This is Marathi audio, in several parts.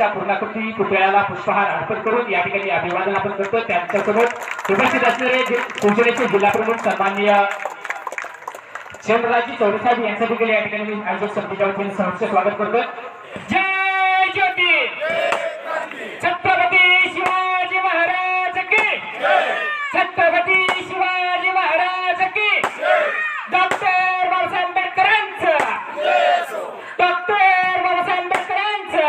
यांच्या पूर्णाकृती पुतळ्याला पुष्पहार अर्पण करून या ठिकाणी अभिवादन आपण करतो. त्यांच्यासोबत उपस्थित असलेले जे- शिवसेनेचे जिल्हा प्रमुख सन्माननीय चंद्रराजी चौरे साहेब यांचं देखील या ठिकाणी मी आयोजक समितीच्या वतीने सहर्ष स्वागत करतो. जय ज्योती! छत्रपती शिवाजी महाराज की छत्रपती शिवाजी महाराज की डॉक्टर बाबासाहेब आंबेडकरांचं डॉक्टर बाबासाहेब आंबेडकरांचं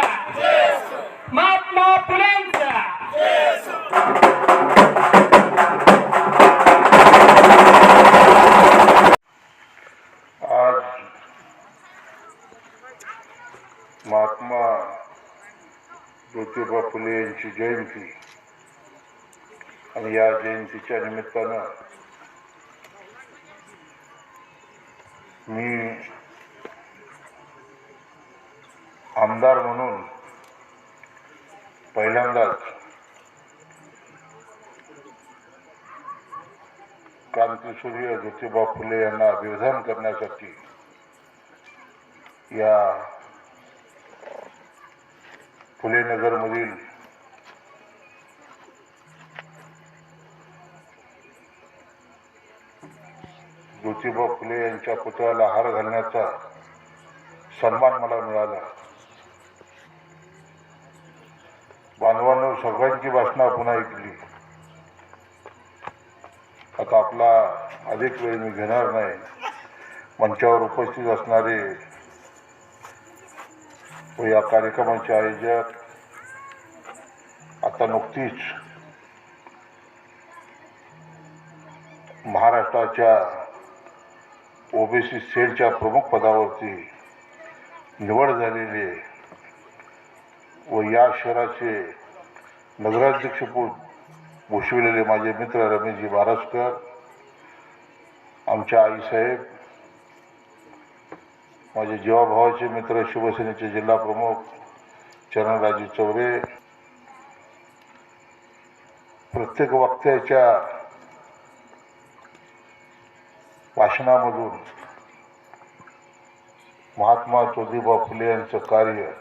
महात्मा आज महात्मा ज्योतिबा फुले यांची जयंती आणि या जयंतीच्या निमित्तानं मी आमदार म्हणून पहिल्यांदाच क्रांतीसूर्य ज्योतिबा फुले यांना अभिवादन करण्यासाठी या फुले नगरमधील ज्योतिबा फुले यांच्या पुतळ्याला हार घालण्याचा सन्मान मला मिळाला. बांधवांनो सगळ्यांची भाषणं पुन्हा ऐकली. आता आपला अधिक वेळ मी घेणार नाही. मंचावर उपस्थित असणारे व या कार्यक्रमाचे आयोजक आता नुकतीच महाराष्ट्राच्या ओबीसी सेलच्या प्रमुख पदावरती निवड झालेले व या शहराचे नगराध्यक्षपद भूषविलेले माझे मित्र रमेशजी बारसकर आमच्या आईसाहेब माझे जीवाभावाचे मित्र शिवसेनेचे जिल्हा प्रमुख चरणराजे चौरे प्रत्येक वक्त्याच्या भाषणामधून महात्मा ज्योतिबा फुले यांचं कार्य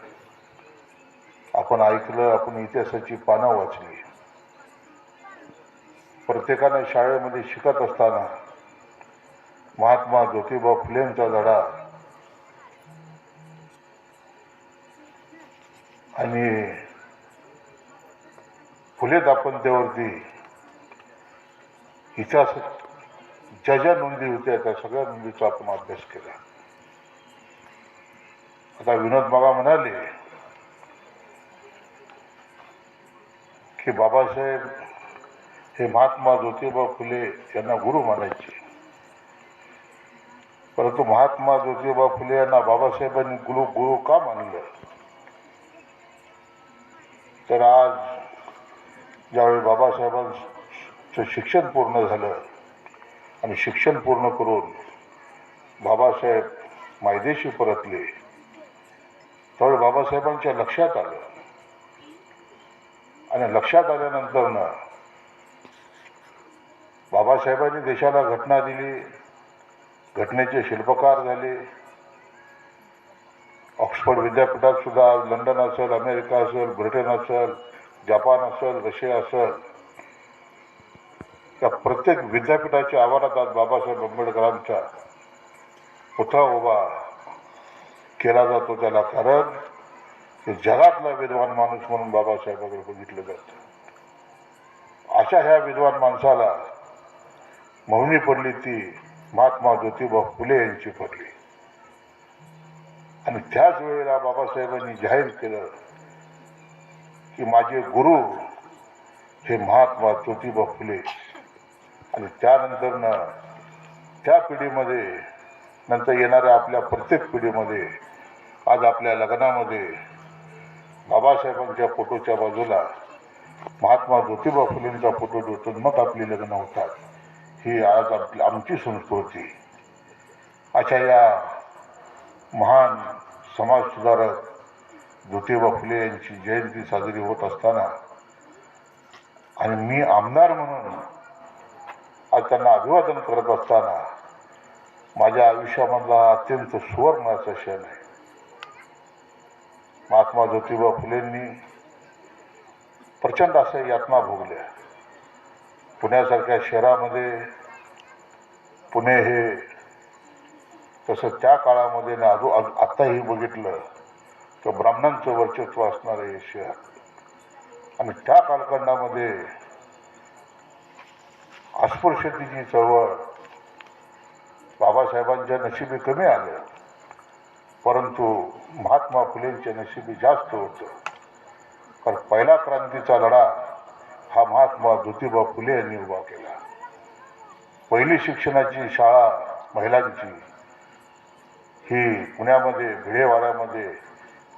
आपण ऐकलं आपण इतिहासाची पानं वाचली. प्रत्येकानं शाळेमध्ये शिकत असताना महात्मा ज्योतिबा फुलेंचा धडा आणि फुले दाम्पत्यावरती इतिहास ज्या ज्या नोंदी होत्या त्या सगळ्या नोंदीचा आपण अभ्यास केला. आता विनोद बाबा म्हणाले की बाबासाहेब हे महात्मा ज्योतिबा फुले यांना गुरु मानायचे परंतु महात्मा ज्योतिबा फुले यांना बाबासाहेबांनी गुरु गुरु का मानलं? तर आज ज्यावेळी बाबासाहेबांचं शिक्षण पूर्ण झालं आणि शिक्षण पूर्ण करून बाबासाहेब मायदेशी परतले त्यावेळी बाबासाहेबांच्या लक्षात आलं. आणि लक्षात आल्यानंतरनं बाबासाहेबांनी देशाला घटना दिली घटनेचे शिल्पकार झाले. ऑक्सफर्ड विद्यापीठात सुद्धा लंडन असेल अमेरिका असेल ब्रिटन असेल जपान असेल रशिया असेल. त्या प्रत्येक विद्यापीठाच्या आवारात आज बाबासाहेब आंबेडकरांचा पुतळा उभा केला जातो त्याला. कारण ते जगातला विद्वान माणूस म्हणून बाबासाहेबांकडे बघितलं जातं. अशा ह्या विद्वान माणसाला मौनी पडली ती महात्मा ज्योतिबा फुले यांची पडली. आणि त्याच वेळेला बाबासाहेबांनी जाहीर केलं की माझे गुरु हे महात्मा ज्योतिबा फुले. आणि त्यानंतरनं त्या पिढीमध्ये नंतर येणाऱ्या आपल्या प्रत्येक पिढीमध्ये आज आपल्या लग्नामध्ये बाबासाहेबांच्या फोटोच्या बाजूला महात्मा ज्योतिबा फुलेंचा फोटो ठेवतो मग आपली लग्न होतात. ही आज आपली आमची संस्कृती. अशा या महान समाजसुधारक ज्योतिबा फुले यांची जयंती साजरी होत असताना आणि मी आमदार म्हणून आज त्यांना अभिवादन करत असताना माझ्या आयुष्यामधला अत्यंत सुवर्णाचा क्षण आहे. महात्मा ज्योतिबा फुलेंनी प्रचंड अशा यातना भोगल्या. पुण्यासारख्या शहरामध्ये पुणे हे तसं त्या काळामध्ये ना अजून अजून आत्ताही बघितलं तर ब्राह्मणांचं वर्चस्व असणारं हे शहर. आणि त्या कालखंडामध्ये अस्पृश्यतेची चळवळ बाबासाहेबांच्या नशिबी कमी आल्या. परंतु महात्मा फुलेंच्या नशिबी जास्त होतं. कारण पहिला क्रांतीचा लढा हा महात्मा ज्योतिबा फुले यांनी उभा केला. पहिली शिक्षणाची शाळा महिलांची ही पुण्यामध्ये भिडेवाड्यामध्ये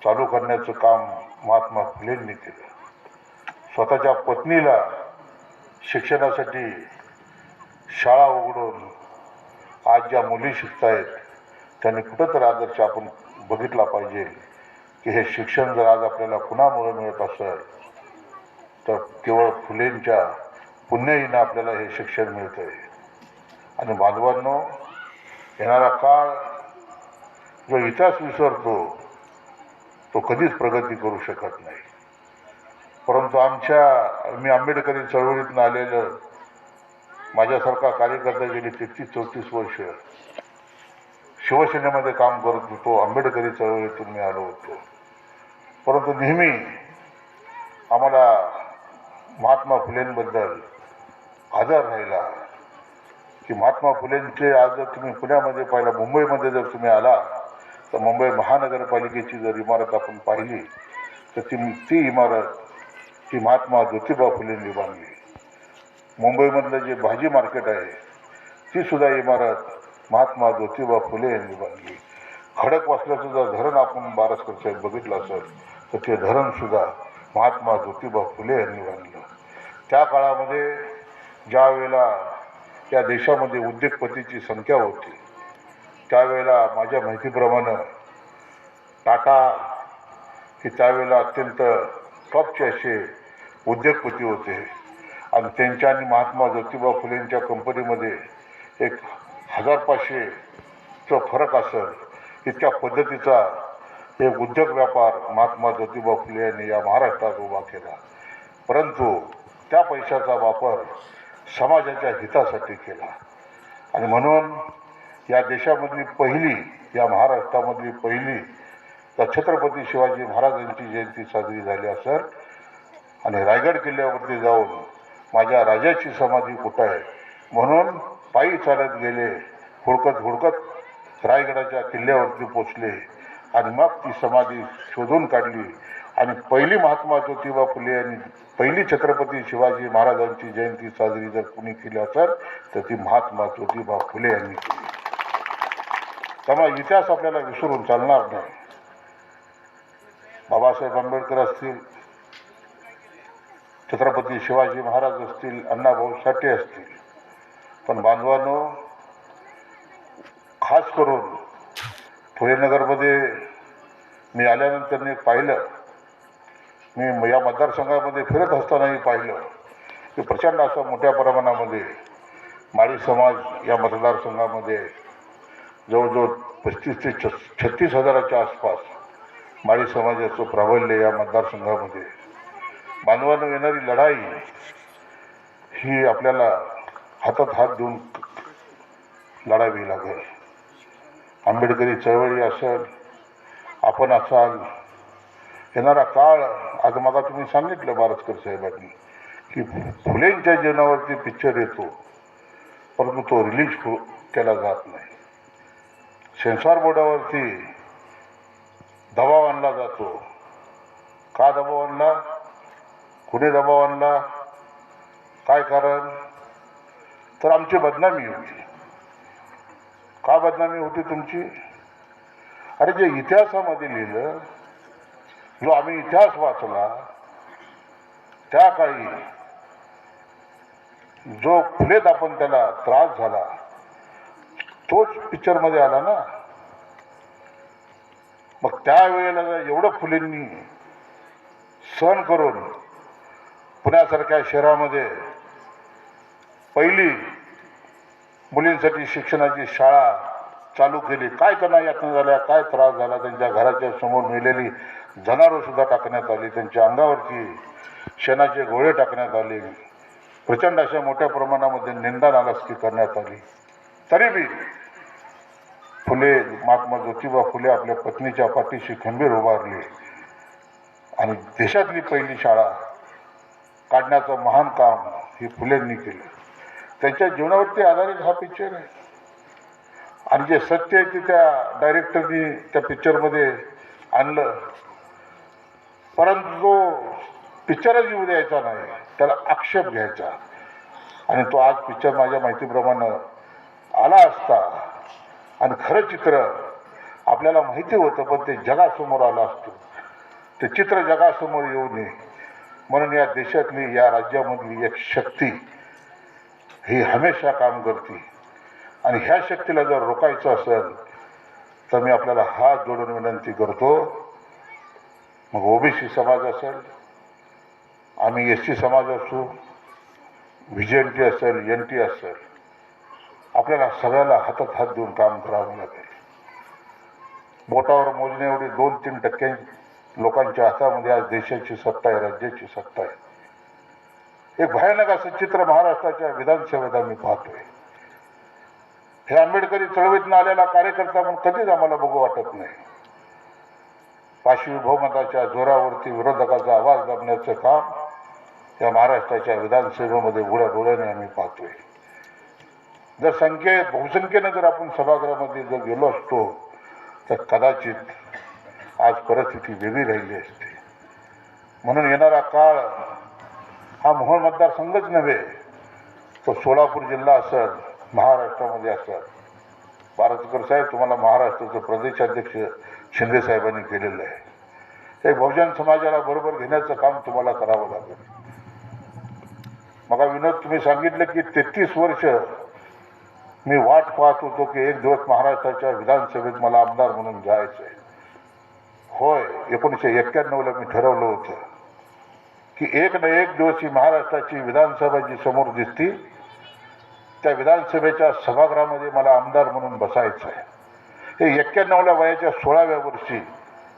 चालू करण्याचं काम महात्मा फुलेंनी केलं. स्वतःच्या पत्नीला शिक्षणासाठी शाळा उघडून आज ज्या मुली शिकतायत त्यांनी कुठंतरी आदर्श आपण बघितला पाहिजे की हे शिक्षण जर आज आपल्याला कुणामुळे मिळत असेल तर केवळ फुलेंच्या पुण्यहीनं आपल्याला हे शिक्षण मिळतं आहे आणि बांधवांनो येणारा काळ जो इतिहास विसरतो तो कधीच प्रगती करू शकत नाही. परंतु आमच्या मी आंबेडकरी चळवळीतून आलेलं माझ्यासारखा कार्यकर्ता गेली तेहतीस चौतीस वर्ष शिवसेनेमध्ये काम करत होतो आंबेडकरी चळवळीतून मी आलो होतो. परंतु नेहमी आम्हाला महात्मा फुलेंबद्दल आदर राहिला की महात्मा फुलेंचे आज जर तुम्ही पुण्यामध्ये पाहिला मुंबईमध्ये जर तुम्ही आला तर मुंबई महानगरपालिकेची जर इमारत आपण पाहिली तर ती ती इमारत ही महात्मा ज्योतिबा फुलेंनी बांधली. मुंबईमधलं जे भाजी मार्केट आहे ती सुद्धा इमारत महात्मा ज्योतिबा फुले यांनी बांधली. खडक वाचल्याचं जर धरण आपण बारसकर साहेब बघितलं असेल तर ते धरणसुद्धा महात्मा ज्योतिबा फुले यांनी बांधलं. त्या काळामध्ये ज्या वेळेला या देशामध्ये उद्योगपतीची संख्या होती त्यावेळेला माझ्या माहितीप्रमाणे टाटा हे त्यावेळेला अत्यंत टॉपचे असे उद्योगपती होते. आणि त्यांच्या आणि महात्मा ज्योतिबा फुलेंच्या कंपनीमध्ये एक हजार पाचशेचा फरक असेल इतक्या पद्धतीचा एक उद्योग व्यापार महात्मा ज्योतिबा फुले यांनी या महाराष्ट्रात उभा केला. परंतु त्या पैशाचा वापर समाजाच्या हितासाठी केला. आणि म्हणून या देशामधली पहिली या महाराष्ट्रामधली पहिली तर छत्रपती शिवाजी महाराजांची जयंती साजरी झाली असेल. आणि रायगड किल्ल्यावरती जाऊन माझ्या राजाची समाधी कुठं आहे? म्हणून पायी चालत गेले हुडकत हुडकत रायगडाच्या किल्ल्यावरती पोचले आणि मग ती समाधी शोधून काढली. आणि पहिली महात्मा ज्योतिबा फुले यांनी पहिली छत्रपती शिवाजी महाराजांची जयंती साजरी जर कुणी केली असेल तर ती महात्मा ज्योतिबा फुले यांनी केली. त्यामुळे इतिहास आपल्याला विसरून चालणार नाही. बाबासाहेब आंबेडकर असतील छत्रपती शिवाजी महाराज असतील अण्णाभाऊ साठे असतील पण बांधवांनो खास करून पुरेनगरमध्ये मी आल्यानंतर मी पाहिलं. मी या मतदारसंघामध्ये फिरत असतानाही पाहिलं की प्रचंड असं मोठ्या प्रमाणामध्ये माळी समाज या मतदारसंघामध्ये जवळजवळ पस्तीस ते छ छत्तीस हजाराच्या आसपास माळी समाजाचं प्राबल्य या मतदारसंघामध्ये. बांधवांना येणारी लढाई ही आपल्याला हातात हात देऊन लढावी लागेल. आंबेडकरी चळवळी असेल आपण असाल. येणारा काळ आज मला तुम्ही सांगितलं बारसकर साहेबांनी की फुलेंच्या जीवनावरती पिक्चर येतो परंतु तो रिलीज हो केला जात नाही. सेन्सॉर बोर्डावरती दबाव आणला जातो. का दबाव आणला? कुणी दबाव आणला? काय कारण? तर आमची बदनामी होती. का बदनामी होती तुमची? अरे जे इतिहासामध्ये लिहिलं जो आम्ही इतिहास वाचला त्या काळी जो फुलेत आपण त्याला त्रास झाला तोच पिक्चरमध्ये आला ना? मग त्यावेळेला एवढं फुलेंनी सहन करून पुण्यासारख्या शहरामध्ये पहिली मुलींसाठी शिक्षणाची शाळा चालू केली. काय त्यांना यातना झाल्या काय त्रास झाला त्यांच्या घराच्या समोर मेलेली जनावरंसुद्धा टाकण्यात आली त्यांच्या अंगावरती शेणाचे गोळे टाकण्यात आले. प्रचंड अशा मोठ्या प्रमाणामध्ये निंदा नालासकी करण्यात आली. तरी बी फुले महात्मा ज्योतिबा फुले आपल्या पत्नीच्या पाठीशी खंबीर उभारले. आणि देशातली पहिली शाळा काढण्याचं महान काम ही फुलेंनी केलं. त्यांच्या जीवनावरती आधारित हा पिक्चर आहे. आणि जे सत्य आहे ते त्या डायरेक्टरनी त्या पिक्चरमध्ये आणलं. परंतु जो पिक्चरच येऊ द्यायचा नाही. त्याला आक्षेप घ्यायचा. आणि तो आज पिक्चर माझ्या माहितीप्रमाणे आला असता. आणि खरं चित्र आपल्याला माहिती होतं पण ते जगासमोर आलं असतं. ते चित्र जगासमोर येऊ नये. म्हणून या देशातली या राज्यामधली एक शक्ती ही हमेशा काम करते. आणि ह्या शक्तीला जर रोखायचं असेल तर मी आपल्याला हात जोडून विनंती करतो मग ओबीसी समाज असेल आम्ही एस टी समाज असू व्ही एन टी असेल एन टी असेल आपल्याला सगळ्याला हातात हात देऊन काम करावं लागेल. बोटावर मोजणे एवढी दोन तीन टक्के लोकांच्या हातामध्ये आज देशाची सत्ता आहे राज्याची सत्ता आहे. एक भयानक असं चित्र महाराष्ट्राच्या विधानसभेत आम्ही पाहतोय. हे आंबेडकरी चळवळीतनं आलेला कार्यकर्ता म्हणून कधीच आम्हाला बघू वाटत नाही. पाशवी बहुमताच्या जोरावरती विरोधकाचा आवाज दाबण्याचं काम या महाराष्ट्राच्या विधानसभेमध्ये उघड्या डोळ्याने आम्ही पाहतोय. जर संख्येत बहुसंख्येनं जर आपण सभागृहामध्ये जर गेलो असतो तर कदाचित आज परिस्थिती वेगळी राहिली असते. म्हणून येणारा काळ हा मोहोळ मतदारसंघच नव्हे तो सोलापूर जिल्हा असेल महाराष्ट्रामध्ये असेल. भारतकर साहेब तुम्हाला महाराष्ट्राचं प्रदेशाध्यक्ष शिंदे साहेबांनी केलेलं आहे. हे बहुजन समाजाला बरोबर घेण्याचं काम तुम्हाला करावं लागेल. मग विनोद तुम्ही सांगितलं की तेहतीस वर्ष मी वाट पाहत होतो की एक दिवस महाराष्ट्राच्या विधानसभेत मला आमदार म्हणून जायचं आहे होय एकोणीसशे एक्क्याण्णवला मी ठरवलं होतं. की एक न एक दिवस ही महाराष्ट्राची विधानसभा जी समोर दिसती. त्या विधानसभेच्या सभागृहामध्ये मला आमदार म्हणून बसायचं आहे. हे एक्क्याण्णवला वयाच्या सोळाव्या वर्षी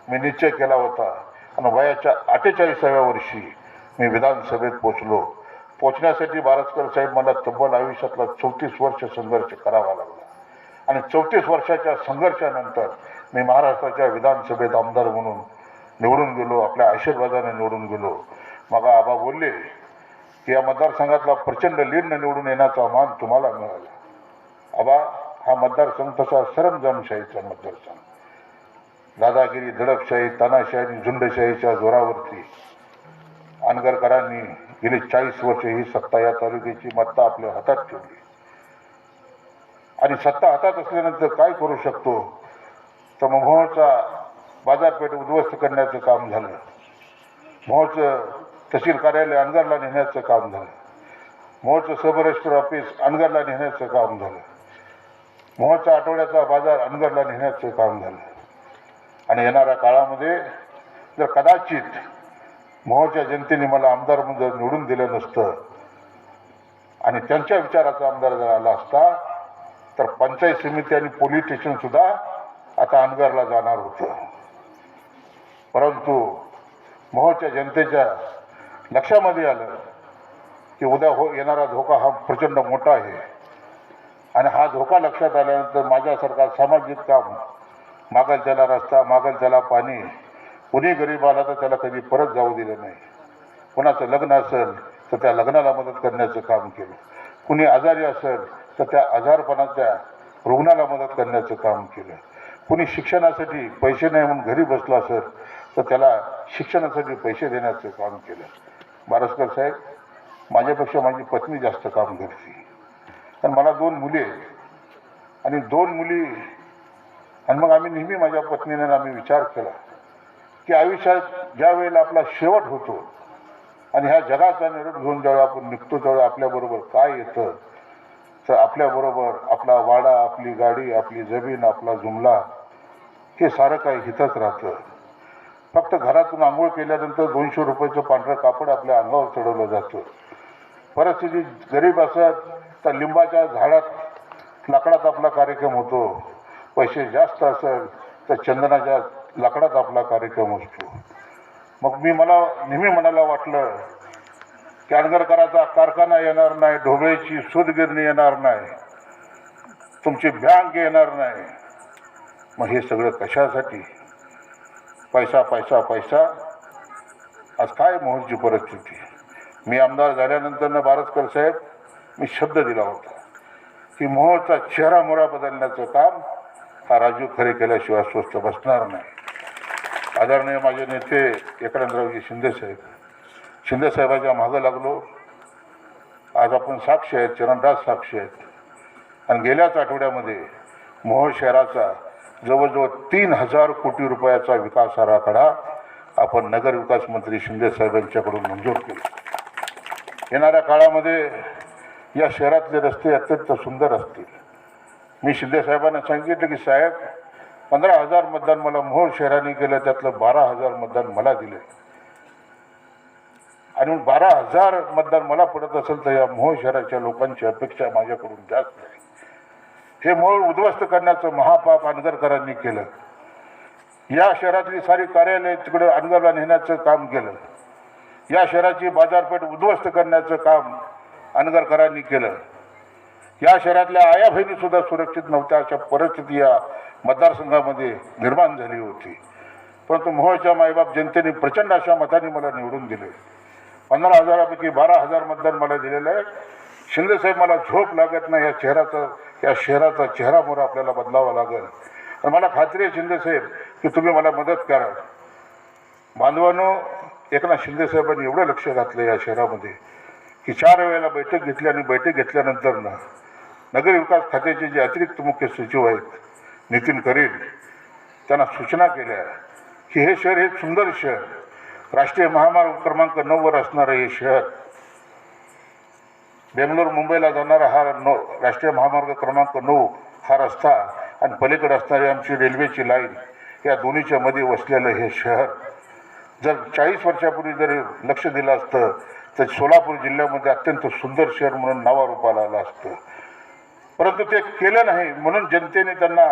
मी निश्चय केला होता आणि वयाच्या अठ्ठेचाळीसाव्या वर्षी मी विधानसभेत पोचलो पोचण्यासाठी बारसकर साहेब मला तब्बल आयुष्यातला चौतीस वर्ष संघर्ष करावा लागला. आणि चौतीस वर्षाच्या संघर्षानंतर मी महाराष्ट्राच्या विधानसभेत आमदार म्हणून निवडून गेलो आपल्या आशीर्वादाने निवडून गेलो. मग आबा बोलले की या मतदारसंघातला प्रचंड लीडनं निवडून येण्याचा मान तुम्हाला मिळाला. आबा हा मतदारसंघ तसा सरंजामशाहीचा मतदारसंघ. दादागिरी दडपशाही तानाशाही आणि झुंडशाहीच्या जोरावरती अनगरकरांनी गेली चाळीस वर्ष ही सत्ता या तालुक्याची मत्ता आपल्या हातात ठेवली. आणि सत्ता हातात असल्यानंतर काय करू शकतो? तर मग मोहोळचा बाजारपेठ उद्ध्वस्त करण्याचं काम झालं. मोहोळचं तहसील कार्यालय अनगरला नेण्याचं काम झालं. मोहचं सब ऑफिस अनगरला नेण्याचं काम झालं. मोहचा आठवड्याचा बाजार अनगरला नेण्याचं काम झालं. आणि येणाऱ्या काळामध्ये जर कदाचित मोहच्या जनतेने मला आमदार म्हणून जर निवडून दिलं नसतं आणि त्यांच्या विचाराचा आमदार जर आला असता तर पंचायत समिती आणि पोलीस स्टेशन सुद्धा आता अनगरला जाणार होतं. परंतु मोहच्या जनतेच्या लक्षामध्ये आलं की उद्या हो येणारा धोका हा प्रचंड मोठा आहे. आणि हा धोका लक्षात आल्यानंतर माझ्यासारखा सामाजिक काम मागल त्याला रस्ता मागल त्याला पाणी कुणी गरीब आला तर त्याला कधी परत जाऊ दिलं नाही. कोणाचं लग्न असेल तर त्या लग्नाला मदत करण्याचं काम केलं. कुणी आजारी असेल तर त्या आजारपणाच्या रुग्णाला मदत करण्याचं काम केलं. कुणी शिक्षणासाठी पैसे नाही म्हणून घरी बसला असेल तर त्याला शिक्षणासाठी पैसे देण्याचं काम केलं. बारसकर साहेब माझ्यापेक्षा माझी पत्नी जास्त काम करते. कारण मला दोन मुली आहेत. आणि दोन मुली आणि मग आम्ही नेहमी माझ्या पत्नीने आम्ही विचार केला की आयुष्यात ज्या वेळेला आपला शेवट होतो आणि ह्या जगाचा निरोप घेऊन ज्यावेळेला आपण निघतो त्यावेळेला आपल्याबरोबर काय येतं तर आपल्याबरोबर आपला वाडा आपली गाडी आपली जमीन आपला जुमला हे सारं काही हितच राहतं. फक्त घरातून आंघोळ केल्यानंतर दोनशे रुपयाचं पांढरं कापड आपल्या अंगावर चढवलं जातं. परिस्थिती गरीब असत तर लिंबाच्या झाडात लाकडात आपला कार्यक्रम होतो. पैसे जास्त असेल तर चंदनाच्या लाकडात आपला कार्यक्रम असतो. मग मी मला नेहमी मनाला वाटलं की अनगरकराचा कारखाना येणार नाही ढोबळेची सूतगिरणी येणार नाही तुमची बँक येणार नाही. मग हे सगळं कशासाठी? पैसा पैसा पैसा. आज काय मोहनची परिस्थिती? मी आमदार झाल्यानंतर बारसकर साहेब मी शब्द दिला होता की मोहचा चेहरा मोहरा बदलण्याचं काम हा राजू खरे केल्याशिवाय स्वस्त बसणार नाही. आदरणीय माझे नेते एकनाथरावजी शिंदेसाहेब शिंदेसाहेबाच्या मागं लागलो. आज आपण साक्षी आहेत चरणदास साक्षी आहेत. आणि गेल्याच आठवड्यामध्ये मोहोळ शहराचा जवळजवळ तीन हजार कोटी रुपयाचा विकास आराखडा आपण नगर विकास मंत्री शिंदे साहेबांच्याकडून मंजूर केला. येणाऱ्या काळामध्ये या शहरातले रस्ते अत्यंत सुंदर असतील. मी शिंदे साहेबांना सांगितलं की साहेब पंधरा हजार मतदान मला मोहोळ शहराने केलं त्यातलं बारा हजार मतदान मला दिले आणि बारा हजार मतदान मला पडत असेल तर या मोहोळ शहराच्या लोकांची अपेक्षा माझ्याकडून जास्त आहे. हे मूळ उद्ध्वस्त करण्याचं महापाप अनगरकरांनी केलं. या शहरातली सारी कार्यालय तिकडे अनगरला नेण्याचं काम केलं. या शहराची बाजारपेठ उद्ध्वस्त करण्याचं काम अनगरकरांनी केलं. या शहरातल्या आया बहिणीसुद्धा सुरक्षित नव्हत्या अशा परिस्थिती या मतदारसंघामध्ये निर्माण झाली होती. परंतु मोहळच्या मायबाप जनतेने प्रचंड अशा मताने मला निवडून दिले. पंधरा हजारापैकी बारा हजार मतदान मला दिलेलं आहे. शिंदेसाहेब मला झोप लागत नाही या शहराचं या शहराचा चेहरा मोहरा आपल्याला बदलावा लागेल. आणि मला खात्री आहे शिंदेसाहेब की तुम्ही मला मदत करा. बांधवानो एकनाथ शिंदेसाहेबांनी एवढं लक्ष घातलं या शहरामध्ये की चार वेळेला बैठक घेतली आणि बैठक घेतल्यानंतर ना नगर विकास खात्याचे जे अतिरिक्त मुख्य सचिव आहेत नितीन करील त्यांना सूचना केल्या की हे शहर हे सुंदर शहर राष्ट्रीय महामार्ग क्रमांक नऊवर असणारं हे शहर बेंगलोर मुंबईला जाणारा हा नो राष्ट्रीय महामार्ग क्रमांक नऊ हा रस्ता आणि पलीकडे असणारी आमची रेल्वेची लाईन या दोन्हीच्या मध्ये वसलेलं हे शहर. जर चाळीस वर्षापूर्वी जर लक्ष दिलं असतं तर सोलापूर जिल्ह्यामध्ये अत्यंत सुंदर शहर म्हणून नावारूपाला आलं असतं. परंतु ते केलं नाही म्हणून जनतेने त्यांना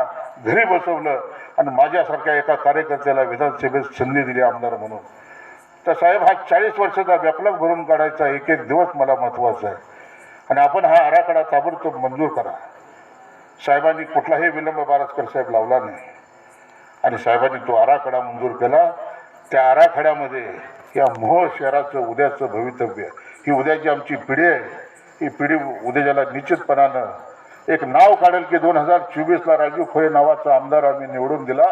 घरी बसवलं आणि माझ्यासारख्या एका कार्यकर्त्याला विधानसभेत संधी दिली आमदार म्हणून. तर साहेब हा चाळीस वर्षाचा व्यापलक भरून काढायचा एक एक दिवस मला महत्त्वाचा आहे. आणि आपण हा आराखडा ताबडतोब मंजूर करा. साहेबांनी कुठलाही विलंब बारसकर साहेब लावला नाही. आणि साहेबांनी तो आराखडा मंजूर केला. त्या आराखड्यामध्ये या मोहोळ शहराचं उद्याचं भवितव्य ही उद्याची आमची पिढी आहे. ही पिढी उद्याच्याला निश्चितपणानं एक नाव काढेल की दोन हजार चोवीसला राजू खोये नावाचा आमदार आम्ही निवडून दिला.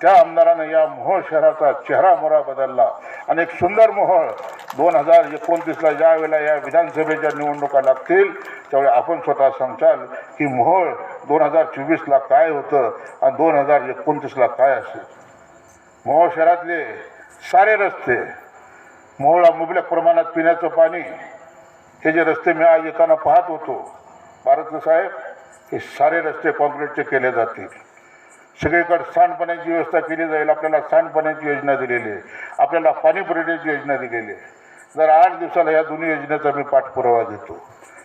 त्या आमदारानं या मोहोळ शहराचा चेहरा मोहरा बदलला. आणि एक सुंदर मोहोळ दोन हजार एकोणतीसला ज्यावेळेला या विधानसभेच्या निवडणुका लागतील त्यावेळी आपण स्वतः सांगताल की मोहोळ दोन हजार चोवीसला काय होतं आणि दोन हजार एकोणतीसला काय असेल? मोहोळ शहरातले सारे रस्ते मोहोळा मुबलक प्रमाणात पिण्याचं पाणी हे जे रस्ते मी आज येताना पाहत होतो भारत साहेब हे सारे रस्ते कॉन्क्रीटचे केले जातील. सगळीकडे सांडपाण्याची व्यवस्था केली जाईल आपल्याला सांडपाण्याची योजना दिलेली आहे. आपल्याला पाणी पुरवण्याची योजना दिलेली आहे. जर आठ दिवसाला या दोन्ही योजनेचा मी पाठपुरावा देतो.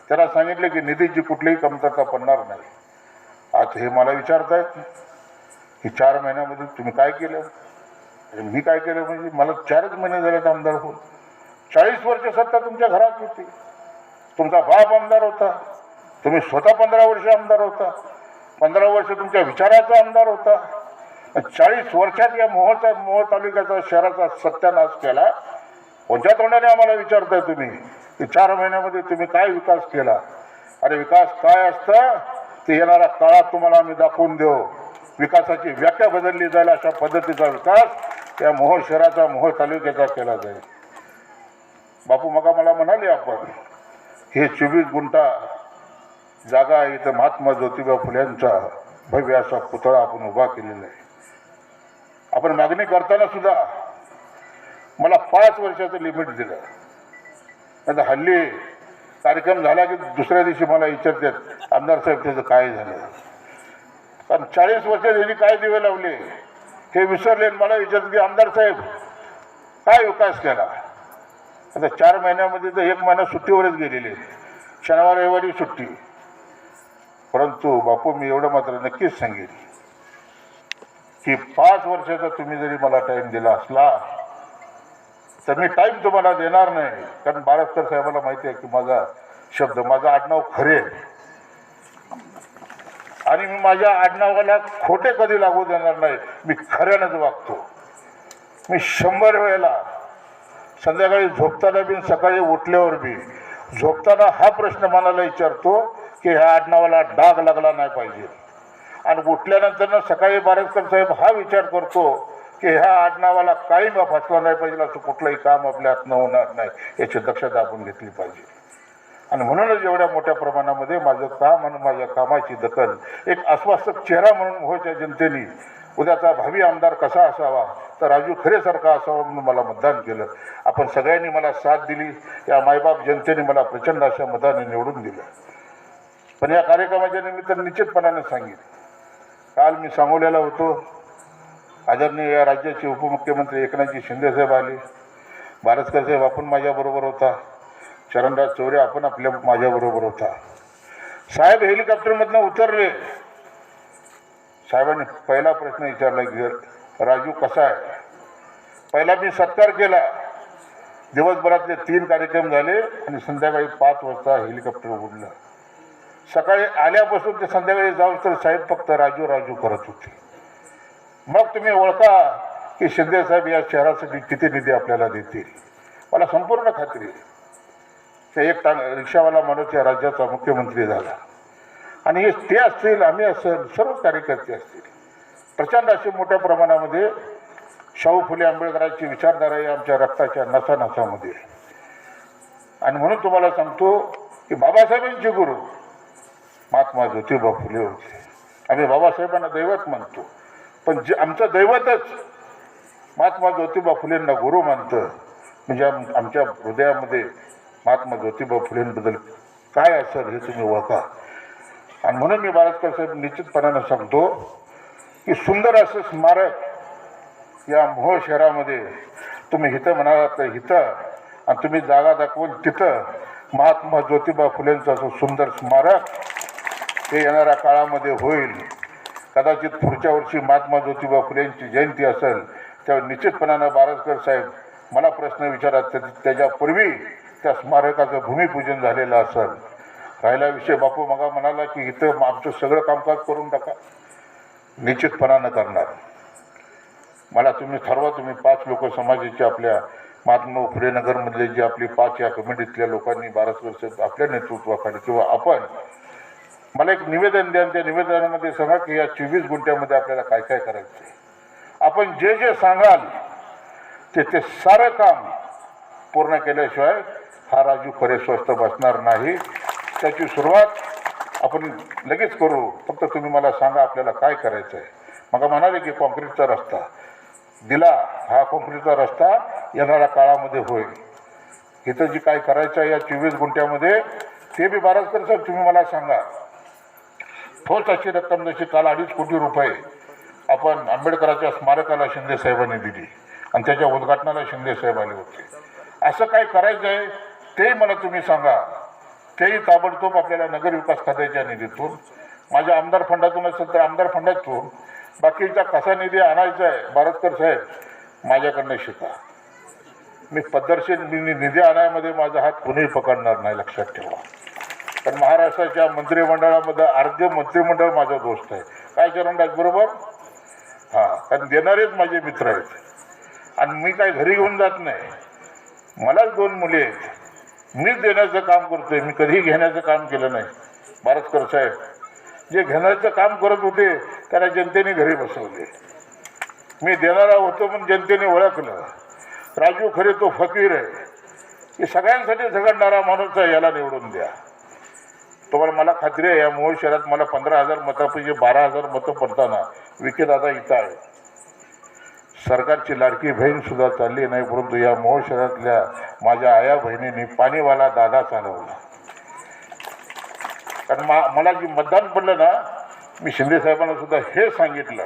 त्याला सांगितले की निधीची कुठलीही कमतरता पडणार नाही. आज हे मला विचारतायत. की चार महिन्यामध्ये तुम्ही काय केलं? मी काय केलं म्हणजे मला चारच महिने झालेत आमदार होऊन. चाळीस वर्ष सत्ता तुमच्या घरात होती. तुमचा बाप आमदार होता. तुम्ही स्वतः पंधरा वर्ष आमदार होता. पंधरा वर्ष तुमच्या विचाराचा आमदार होता. चाळीस वर्षात या मोहचा मोह तालुक्याचा शहराचा सत्यानाश केला. कोणत्या तोंडाने आम्हाला विचारताय तुम्ही? की चार महिन्यामध्ये तुम्ही काय विकास केला? अरे विकास काय असतं? ते येणाऱ्या काळात तुम्हाला आम्ही दाखवून देऊ. विकासाची व्याख्या बदलली जाईल अशा पद्धतीचा विकास या मोहोळ शहराचा मोहोळ तालुक्याचा केला जाईल. बापू मगा मला म्हणाले आपण हे चोवीस गुंठा जागा आहे इथं महात्मा ज्योतिबा फुल्यांचा भव्य असा पुतळा आपण उभा केलेला आहे. आपण मागणी करताना सुद्धा मला पाच वर्षाचं लिमिट दिलं. आता हल्ली कार्यक्रम झाला की दुसऱ्या दिवशी मला विचारतात आमदार साहेब त्याचं काय झालं? कारण चाळीस वर्ष त्यांनी काय दिवे लावले हे विसरले आणि मला विचारतात की आमदार साहेब काय विकास केला? आता चार महिन्यामध्ये तर एक महिना सुट्टीवरच गेलेले शनिवार रविवारी सुट्टी. परंतु बापू मी एवढं मात्र नक्कीच सांगेन की पाच वर्षाचा तुम्ही जरी मला टाईम दिला असला तर मी टाईम तुम्हाला देणार नाही. कारण बारासकर साहेबाला माहिती आहे की माझा शब्द माझा आडनाव खरे आहे. आणि मी माझ्या आडनावाला खोटे कधी लागू देणार नाही. मी खऱ्यानंच वागतो. मी शंभर वेळेला संध्याकाळी झोपताना बी सकाळी उठल्यावर बी झोपताना हा प्रश्न मनाला विचारतो की ह्या आडनावाला डाग लागला नाही पाहिजे. आणि उठल्यानंतर सकाळी बारेकर साहेब हा विचार करतो की ह्या आडनावाला काही फसला नाही पाहिजे असं कुठलंही काम आपल्या हातनं होणार नाही याची दक्षता आपण घेतली पाहिजे. आणि म्हणूनच एवढ्या मोठ्या प्रमाणामध्ये माझं काम आणि माझ्या कामाची दखल एक आश्वासक चेहरा म्हणून व्हायच्या जनतेने उद्याचा भावी आमदार कसा असावा तर राजू खरेसारखा असावा म्हणून मला मतदान केलं. आपण सगळ्यांनी मला साथ दिली या मायबाप जनतेने मला प्रचंड अशा मताने निवडून दिलं. पण या कार्यक्रमाच्या निमित्तानं निश्चितपणाने सांगेन. काल मी सांगोल्याला होतो. आदरणीय या राज्याचे उपमुख्यमंत्री एकनाथजी शिंदेसाहेब आले. बारसकर साहेब आपण माझ्याबरोबर होता. चरणराज चौरे आपण आपल्या माझ्याबरोबर होता. साहेब हेलिकॉप्टरमधनं उतरले. साहेबांनी पहिला प्रश्न विचारला की राजू कसा आहे? पहिला मी सत्कार केला. दिवसभरातले तीन कार्यक्रम झाले आणि संध्याकाळी पाच वाजता हेलिकॉप्टर उडलं. सकाळी आल्यापासून ते संध्याकाळी जाऊ तर साहेब फक्त राजू राजू करत होते. मग तुम्ही ओळखा की शिंदे साहेब या शहरासाठी किती निधी आपल्याला देतील. मला संपूर्ण खात्री ते एक टांग रिक्षावाला माणूस या राज्याचा मुख्यमंत्री झाला. आणि हे ते असतील आम्ही असेल सर्व कार्यकर्ते असतील. प्रचंड असे मोठ्या प्रमाणामध्ये शाहू फुले आंबेडकरांची विचारधारा ही आमच्या रक्ताच्या नसानसामध्ये आणि म्हणून तुम्हाला सांगतो की बाबासाहेबांचे गुरु महात्मा ज्योतिबा फुले होते. आम्ही बाबासाहेबांना दैवत मानतो पण जे आमचं दैवतच महात्मा ज्योतिबा फुलेंना गुरु मानतं म्हणजे आम आमच्या हृदयामध्ये महात्मा ज्योतिबा फुलेंबद्दल काय असेल हे तुम्ही ओळखा. आणि म्हणून मी बाळासाहेब साहेब निश्चितपणानं सांगतो की सुंदर असं स्मारक या मोहोळ शहरामध्ये तुम्ही हिथं म्हणालात तर हिथं आणि तुम्ही जागा दाखवून तिथं महात्मा ज्योतिबा फुलेंचं असं सुंदर स्मारक हे येणाऱ्या काळामध्ये होईल. कदाचित पुढच्या वर्षी महात्मा ज्योतिबा फुलेंची जयंती असेल तेव्हा निश्चितपणानं बारसकर साहेब मला प्रश्न विचारात त्या- त्याच्यापूर्वी त्या स्मारकाचं भूमिपूजन झालेलं असेल. राहिला विषय बापू मगा म्हणाला की इथं आमचं सगळं कामकाज करून टाका. निश्चितपणानं करणार. मला तुम्ही ठरवा तुम्ही पाच लोक समाजाचे आपल्या महात्मा फुलेनगरमधले जे आपली पाच या कमिटीतल्या लोकांनी बारसकर साहेब आपल्या नेतृत्वाखाली किंवा आपण मला एक निवेदन द्या त्या निवेदनामध्ये सांगा की या चोवीस गुंठ्यामध्ये आपल्याला काय काय करायचं आहे आपण जे जे सांगाल ते ते सारं काम पूर्ण केल्याशिवाय हा राजू खरे स्वस्त बसणार नाही. त्याची सुरुवात आपण लगेच करू. फक्त तुम्ही मला सांगा आपल्याला काय करायचं आहे मग म्हणाले की कॉन्क्रीटचा रस्ता. दिला. हा कॉन्क्रीटचा रस्ता येणाऱ्या काळामध्ये होईल. इथं जी काय करायचं आहे या चोवीस गुंठ्यामध्ये ते बी बाराजकर सर तुम्ही मला सांगा. ठोस अशी रक्कम जशी काल अडीच कोटी रुपये आपण आंबेडकराच्या स्मारकाला शिंदे साहेबांनी दिली. आणि त्याच्या उद्घाटनाला शिंदे साहेब आले होते. असं काय करायचं आहे ते मला तुम्ही सांगा. तेही ताबडतोब आपल्याला नगरविकास खात्याच्या निधीतून माझ्या आमदार फंडातून असेल तर आमदार फंडातून बाकीचा कसा निधी आणायचा आहे भारतकर साहेब माझ्याकडनं शिका. मी पद्धतशीर निधी आणायमध्ये माझा हात कुणीही पकडणार नाही लक्षात ठेवा. पण महाराष्ट्राच्या मंत्रिमंडळामध्ये अर्ध मंत्रिमंडळ माझा दोस्त आहे. काय चरणराज बरोबर? हां कारण देणारेच माझे मित्र आहेत. आणि मी काय घरी घेऊन जात नाही. मलाच दोन मुली आहेत. मीच देण्याचं काम करतोय. मी कधीही घेण्याचं काम केलं नाही. भारतकर साहेब जे घेण्याचं काम करत होते त्याला जनतेने घरी बसवले. मी देणारा होतो पण जनतेने ओळखलं. राजू खरे तो फकीर आहे. की सगळ्यांसाठी झगडणारा माणूस आहे याला निवडून द्या. तुम्हाला मला खात्री आहे या मोहोळ शहरात मला पंधरा हजार मतापैकी बारा हजार मतं पडताना विखे इथं आहे. सरकारची लाडकी बहीण सुद्धा चालली नाही परंतु या मोहोळ शहरातल्या माझ्या आया बहिणींनी पाणीवाला दादा चालवला. कारण मा मला जे मतदान पडलं ना मी शिंदे साहेबांना सुद्धा हे सांगितलं.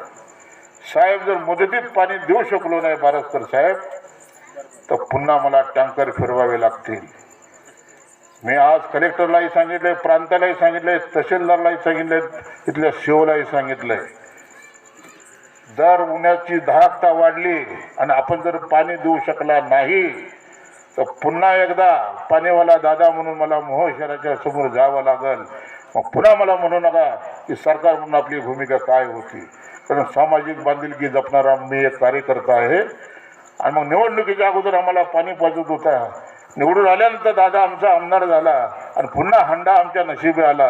साहेब जर मुदतीत पाणी देऊ शकलो नाही बारस्कर साहेब तर पुन्हा मला टँकर फिरवावे लागतील. मी आज कलेक्टरलाही सांगितलं आहे प्रांतालाही सांगितलं आहे तहसीलदारलाही सांगितलंय इथल्या शिवलाही आहे जर उन्हाची धाकता वाढली आणि आपण जर पाणी देऊ शकला नाही तर पुन्हा एकदा पाणीवाला दादा म्हणून मला मोह शहराच्या समोर जावं लागल. मग पुन्हा मला म्हणू नका की सरकार म्हणून आपली भूमिका काय होती. कारण सामाजिक बांधिलकी जपणारा मी एक कार्यकर्ता आहे. आणि मग निवडणुकीच्या अगोदर आम्हाला पाणी पाजत होता. निवडून आल्यानंतर दादा आमचा आमदार झाला आणि पुन्हा हंडा आमच्या नशिबी आला.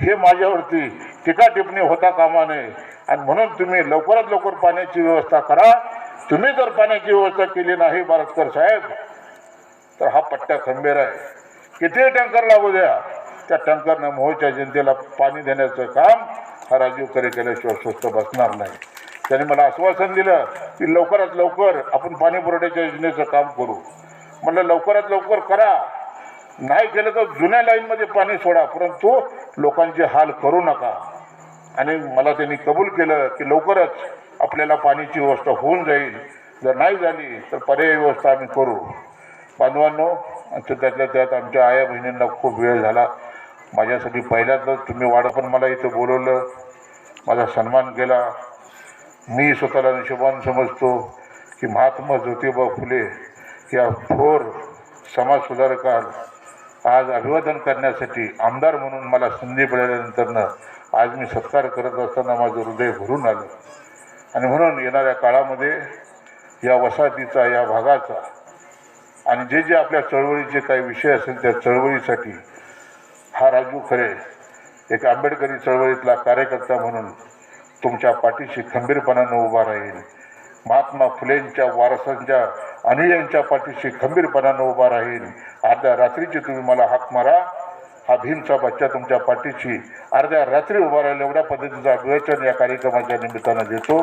हे माझ्यावरती टीका टिप्पणी होता कामा नये आणि म्हणून तुम्ही लवकरात लवकर पाण्याची व्यवस्था करा. तुम्ही जर पाण्याची व्यवस्था केली नाही भारतकर साहेब तर हा पट्ट्या खंबीर आहे. कितीही टँकर लागू द्या? त्या टँकरनं मोहच्या जनतेला पाणी देण्याचं काम हा राजीव करे केल्याशिवाय स्वस्त बसणार नाही. त्यांनी मला आश्वासन दिलं की लवकरात लवकर आपण पाणी पुरवठ्याच्या योजनेचं काम करू. म्हटलं लवकरात लवकर करा. नाही केलं तर जुन्या लाईनमध्ये पाणी सोडा परंतु लोकांचे हाल करू नका. आणि मला त्यांनी कबूल केलं की लवकरच आपल्याला पाण्याची व्यवस्था होऊन जाईल. जर नाही झाली तर पर्यायी व्यवस्था आम्ही करू. बांधवांनो आमच्या त्यातल्या त्यात आमच्या आया बहिणींना खूप वेळ झाला. माझ्यासाठी पहिल्यांदाच तुम्ही वाडपण मला इथं बोलवलं. माझा सन्मान केला. मी स्वतःला निशोबान समजतो की महात्मा ज्योतिबा फुले या थोर समाजसुधारकाला आज अभिवादन करण्यासाठी आमदार म्हणून मला संधी मिळाल्यानंतरनं आज मी सत्कार करत असताना माझं हृदय भरून आलं. आणि म्हणून येणाऱ्या काळामध्ये या वसाहतीचा या भागाचा आणि जे जे आपल्या चळवळीचे काही विषय असेल त्या चळवळीसाठी हा राजू खरे एक आंबेडकरी चळवळीतला कार्यकर्ता म्हणून तुमच्या पाठीशी खंबीरपणानं उभा राहील. महात्मा फुलेंच्या वारसांच्या अनुयांच्या पाठीशी खंबीरपणानं उभा राहील. अर्ध्या रात्रीची तुम्ही मला हाक मारा. हा भीमचा बच्चा तुमच्या पाठीशी अर्ध्या रात्री उभा राहील एवढ्या पद्धतीचा अभिवचन या कार्यक्रमाच्या निमित्तानं देतो.